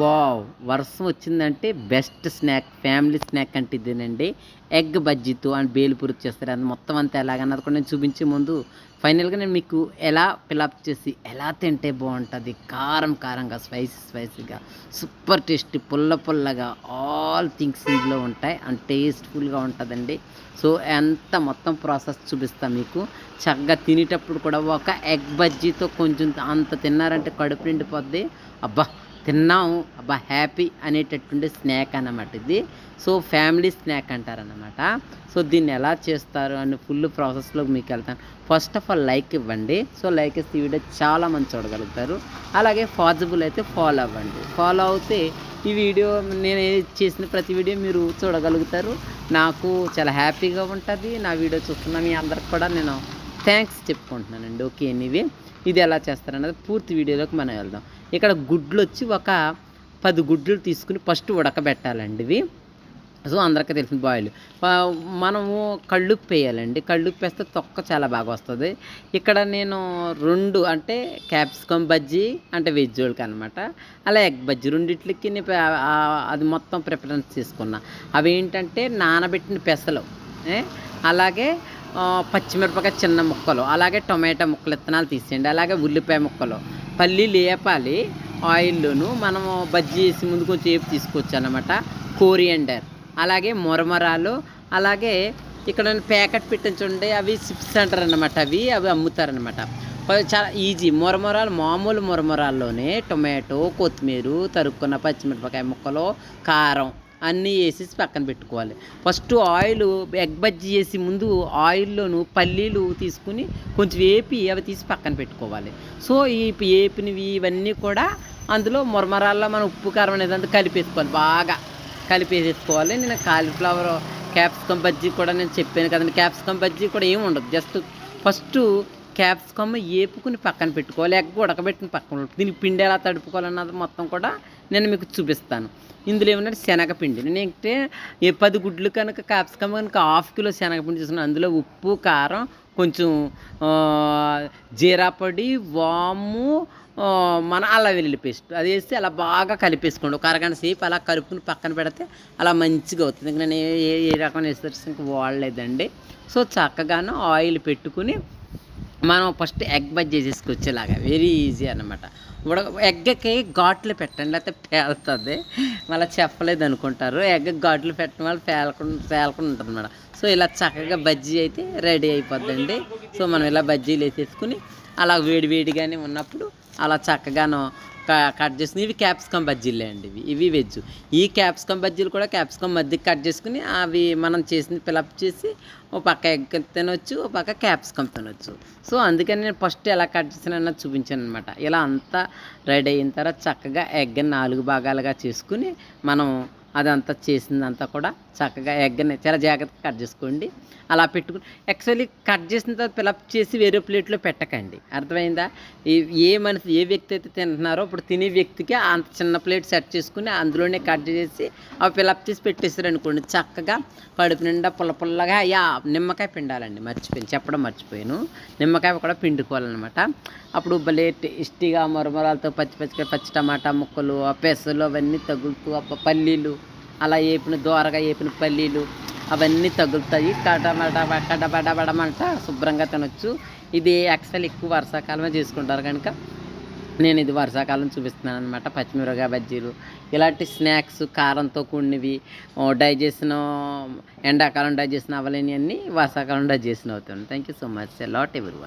Wow వర్షం వచ్చిందంటే best snack family snack అంటే ఇదేనండి. ఎగ్ బజ్జీతో అండ్ బేలుపూరి చేస్తారు. అది మొత్తం అంతా ఎలాగన్నది కూడా నేను చూపించే ముందు ఫైనల్గా నేను మీకు ఎలా పిలప్ చేసి ఎలా తింటే బాగుంటుంది. కారం కారంగా స్పైసీ స్పైసీగా సూపర్ టేస్టీ పుల్ల పుల్లగా ఆల్ థింగ్స్ ఇందులో ఉంటాయి అండ్ టేస్ట్ఫుల్గా ఉంటుందండి. సో ఎంత మొత్తం ప్రాసెస్ చూపిస్తాను మీకు. చక్కగా తినేటప్పుడు కూడా ఒక ఎగ్ బజ్జీతో కొంచెం అంత తిన్నారంటే కడుపు నిండిపోద్ది. అబ్బా తిన్నాము అబ్బా హ్యాపీ అనేటటువంటి స్నాక్ అన్నమాట ఇది. సో ఫ్యామిలీ స్నాక్ అంటారనమాట సో దీన్ని ఎలా చేస్తారు అని ఫుల్ ప్రాసెస్లో మీకు వెళ్తాను. ఫస్ట్ ఆఫ్ ఆల్ లైక్ ఇవ్వండి. సో లైక్ ఇస్తే ఈ వీడియో చాలా మంది చూడగలుగుతారు. అలాగే పాజిబుల్ అయితే ఫాలో అవ్వండి. ఫాలో అవుతే ఈ వీడియో నేను చేసిన ప్రతి వీడియో మీరు చూడగలుగుతారు. నాకు చాలా హ్యాపీగా ఉంటుంది. నా వీడియో చూస్తున్న మీ అందరికి కూడా నేను థ్యాంక్స్ చెప్పుకుంటున్నానండి. Okay anyway. ఇది ఎలా చేస్తారన్నది పూర్తి వీడియోలోకి మనం వెళ్దాం. ఇక్కడ గుడ్లు వచ్చి ఒక పది గుడ్లు తీసుకుని ఫస్ట్ ఉడకబెట్టాలండి ఇవి. సో అందరికీ తెలిసిన బాయిల్ మనము కళ్ళుప్పు వేయాలండి. కళ్ళుప్పు వేస్తే తొక్క చాలా బాగా వస్తుంది. ఇక్కడ నేను రెండు అంటే క్యాప్సికమ్ బజ్జీ అంటే వెజ్ వాళ్ళకి అనమాట అలా ఎగ్ బజ్జీ రెండిట్లకి నేను అది మొత్తం ప్రిఫరెన్స్ తీసుకున్నా. అవి ఏంటంటే నానబెట్టిన పెసలు అలాగే పచ్చిమిరపకాయ చిన్న ముక్కలు అలాగే టొమాటో ముక్కలు విత్తనాలు తీసేయండి. అలాగే ఉల్లిపాయ ముక్కలు పల్లీలు వేపాలి ఆయిల్లోను మనము బజ్జీ వేసి ముందు కొంచెం వేపు తీసుకోవచ్చు అనమాట కోరియండర్. అలాగే మొరమరాలు అలాగే ఇక్కడ ప్యాకెట్ పెట్టించుండే అవి సిప్స్ అంటారు అనమాట అవి అవి అమ్ముతారనమాట చాలా ఈజీ. మొరమొరాలు మామూలు మొరమొరాల్లోనే టొమాటో కొత్తిమీర తరుక్కున్న పచ్చిమిరపకాయ ముక్కలు కారం అన్నీ వేసేసి పక్కన పెట్టుకోవాలి. ఫస్ట్ ఆయిల్ ఎగ్ బజ్జీ చేసి ముందు ఆయిల్లోను పల్లీలు తీసుకుని కొంచెం వేపి అవి తీసి పక్కన పెట్టుకోవాలి. సో ఈ వేపినవి ఇవన్నీ కూడా అందులో మురమరాల్లో మనం ఉప్పు కారం అనేది అంతా కలిపేసుకోవాలి. బాగా కలిపేసేసుకోవాలి. నేను కాలీఫ్లవర్ క్యాప్సికమ్ బజ్జీ కూడా నేను చెప్పాను కదండి. క్యాప్సికమ్ బజ్జీ కూడా ఏమి ఉండదు. జస్ట్ ఫస్ట్ క్యాప్సికమ్ ఏపుకుని పక్కన పెట్టుకోవాలి ఎగ్ ఉడకబెట్టిన పక్కన దీనికి పిండి ఎలా తడుపుకోవాలన్నది మొత్తం కూడా నేను మీకు చూపిస్తాను. ఇందులో ఏమన్నా శనగపిండి. నేను ఏంటంటే ఏ పది గుడ్లు కనుక క్యాప్సికమ్ కనుక హాఫ్ కిలో శనగపిండి తీసుకున్నాను. అందులో ఉప్పు కారం కొంచెం జీరా పొడి వాము మన అల్లం వెల్లుల్లి పేస్ట్. అది వేసి అలా బాగా కలిపేసుకోండి. ఒక అరగంట సేపు అలా కలుపుకుని పక్కన పెడితే అలా మంచిగా అవుతుంది. ఇంకా నేను ఏ ఏ- రకమైన ఎసర్స్ ఇంకా వాడలేదండి. సో చక్కగాను ఆయిల్ పెట్టుకుని మనం ఫస్ట్ ఎగ్ బజ్జీ చేసుకొచ్చేలాగా వెరీ ఈజీ అనమాట ఉడక ఎగ్గకి ఘాట్లు పెట్టండి లేకపోతే పేలుతుంది. మళ్ళీ చెప్పలేదు అనుకుంటారు. ఎగ్ ఘాట్లు పెట్టడం వల్ల పేలకుండా పేలకుండా ఉంటుంది అనమాట సో ఇలా చక్కగా బజ్జీ అయితే రెడీ అయిపోద్దండి. సో మనం ఇలా బజ్జీలు వేసేసుకుని అలా వేడి వేడిగానే ఉన్నప్పుడు అలా చక్కగాను కట్ చేసుకుని ఇవి క్యాప్సికమ్ బజ్జీలే అండి ఇవి. ఇవి వెజ్ ఈ క్యాప్సికమ్ బజ్జీలు కూడా క్యాప్సికమ్ మధ్యకి కట్ చేసుకుని అవి మనం చేసిన పిలప్ చేసి ఓ పక్క ఎగ్ తినొచ్చు ఓ పక్క క్యాప్సికమ్ తినొచ్చు. సో అందుకని నేను ఫస్ట్ ఎలా కట్ చేసినా చూపించాను అనమాట ఇలా అంతా రెడీ అయిన తర్వాత చక్కగా ఎగ్ నాలుగు భాగాలుగా చేసుకుని మనం అదంతా చేసిందంతా కూడా చక్కగా ఎగ్గని చాలా జాగ్రత్తగా కట్ చేసుకోండి. అలా పెట్టుకుని యాక్చువల్లీ కట్ చేసిన తర్వాత పిలప్ చేసి వేరే ప్లేట్లో పెట్టకండి. అర్థమైందా? ఏ మనిషి ఏ వ్యక్తి అయితే తింటున్నారో ఇప్పుడు తినే వ్యక్తికి అంత చిన్న ప్లేట్ సెట్ చేసుకుని అందులోనే కట్ చేసి అవి పిలప్ చేసి పెట్టేస్తారు అనుకోండి చక్కగా కడుపు నిండా పుల్ల పుల్లగా యా నిమ్మకాయ పిండాలండి మర్చిపోయాను చెప్పడం మర్చిపోయాను. నిమ్మకాయ కూడా పిండుకోవాలన్నమాట. అప్పుడు భలే టేస్టీగా మరమరాలతో పచ్చి పచ్చిగా పచ్చి టమాటా ముక్కలు ఆ పెసలు అవన్నీ తగులుతూ ఆ పల్లీలు అలా వేపిన దోరగా వేపిన పల్లీలు అవన్నీ తగులుతాయి. కటమట కటబడబడమంట శుభ్రంగా తినొచ్చు. ఇది యాక్చువల్ ఎక్కువ వర్షాకాలమే చేసుకుంటారు కనుక నేను ఇది వర్షాకాలం చూపిస్తున్నాను అనమాట పచ్చిమిరపకాయ బజ్జీలు ఇలాంటి స్నాక్స్ కారంతో కూడినవి డైజెషన్ ఎండాకాలం డైజెషన్ అవ్వలేని అన్నీ వర్షాకాలం డైజెషన్ అవుతాయి. Thank you so much lot ఎవరి